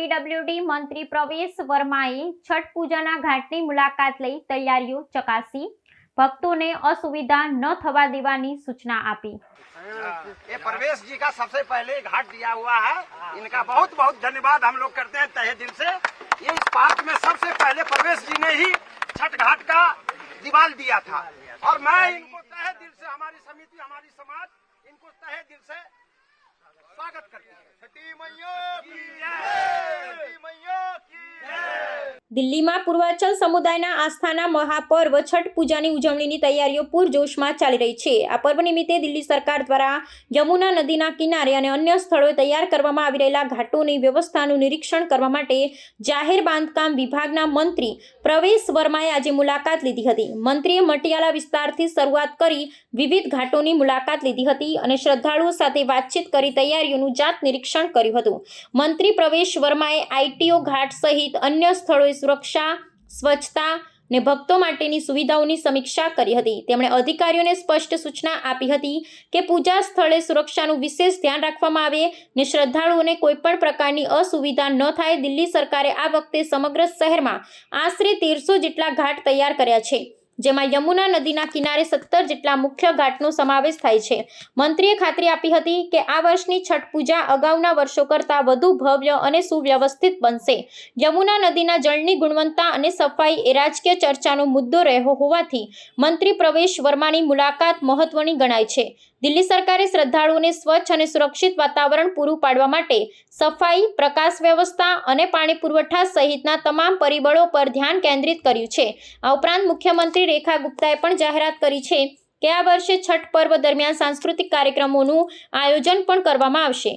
PWD મંત્રી પ્રવેશ વર્માએ છઠ પૂજાના ઘાટની મુલાકાત લઈ તૈયારીઓ ચકાસી ભક્તોને અસુવિધા ન થવા દેવાની સૂચના આપી ये प्रवेश जी का सबसे पहले घाट दिया हुआ है इनका बहुत बहुत धन्यवाद हम लोग करते हैं तहे दिल से ये इस पार्क में सबसे पहले प्रवेश जी ने ही छठ घाट का दीवार दिया था और मैं इनको तहे दिल से हमारी समिति हमारी समाज इनको तहे दिल से स्वागत करती है દિલ્હીમાં પૂર્વાચલ સમુદાયના આસ્થાના મહાપર્વ, છઠ પૂજાની ઉજવણીની તૈયારીઓ પૂરજોશમાં ચાલી રહી છે. આ પર્વ નિમિત્તે દિલ્હી સરકાર દ્વારા યમુના નદીના કિનારે અને અન્ય સ્થળોએ તૈયાર કરવામાં આવી રહેલા ઘાટોની વ્યવસ્થાનું નિરીક્ષણ કરવા માટે જાહેર બાંધકામ વિભાગના મંત્રી પ્રવેશ વર્માએ આજે મુલાકાત લીધી હતી. મંત્રીએ મટિયાલા વિસ્તારથી શરૂઆત કરી વિવિધ ઘાટોની મુલાકાત લીધી હતી અને શ્રદ્ધાળુઓ સાથે વાતચીત કરી તૈયારીઓનું જાત નિરીક્ષણ કર્યું હતું. મંત્રી પ્રવેશ વર્માએ આઈટીઓ ઘાટ સહિત અન્ય સ્થળોએ સુરક્ષા, સ્વચ્છતા ને ભક્તો માટેની સુવિધાઓની સમીક્ષા કરી હતી. તેમણે અધિકારીઓને સ્પષ્ટ સૂચના આપી હતી કે પૂજા સ્થળે સુરક્ષાનું વિશેષ ધ્યાન રાખવામાં આવે ને શ્રદ્ધાળુઓને કોઈપણ પ્રકારની અસુવિધા ન થાય, દિલ્હી સરકારે આ વખતે સમગ્ર શહેરમાં આશરે તેરસો જેટલા ઘાટ તૈયાર કર્યા છે. જેમાં યમુના નદીના કિનારે સત્તર જેટલા મુખ્ય ઘાટનો સમાવેશ થાય છે. મંત્રીએ ખાતરી આપી હતી કે આ વર્ષની છઠ પૂજા અગાઉના વર્ષો કરતાં વધુ ભવ્ય અને સુવ્યવસ્થિત બનશે. યમુના નદીના જળની ગુણવત્તા અને સફાઈ એ રાજકીય ચર્ચાનો મુદ્દો રહ્યો હોવાથી મંત્રી પ્રવેશ વર્માની મુલાકાત મહત્વની ગણાય છે. દિલ્હી સરકારે શ્રદ્ધાળુઓને સ્વચ્છ અને સુરક્ષિત વાતાવરણ પૂરું પાડવા માટે સફાઈ, પ્રકાશ વ્યવસ્થા અને પાણી પુરવઠા સહિતના તમામ પરિબળો પર ધ્યાન કેન્દ્રિત કર્યું છે. આ ઉપરાંત મુખ્યમંત્રી રેખા ગુપ્તાએ પણ જાહેરાત કરી છે કે આ વર્ષે છઠ પર્વ દરમિયાન સાંસ્કૃતિક કાર્યક્રમોનું આયોજન પણ કરવામાં આવશે.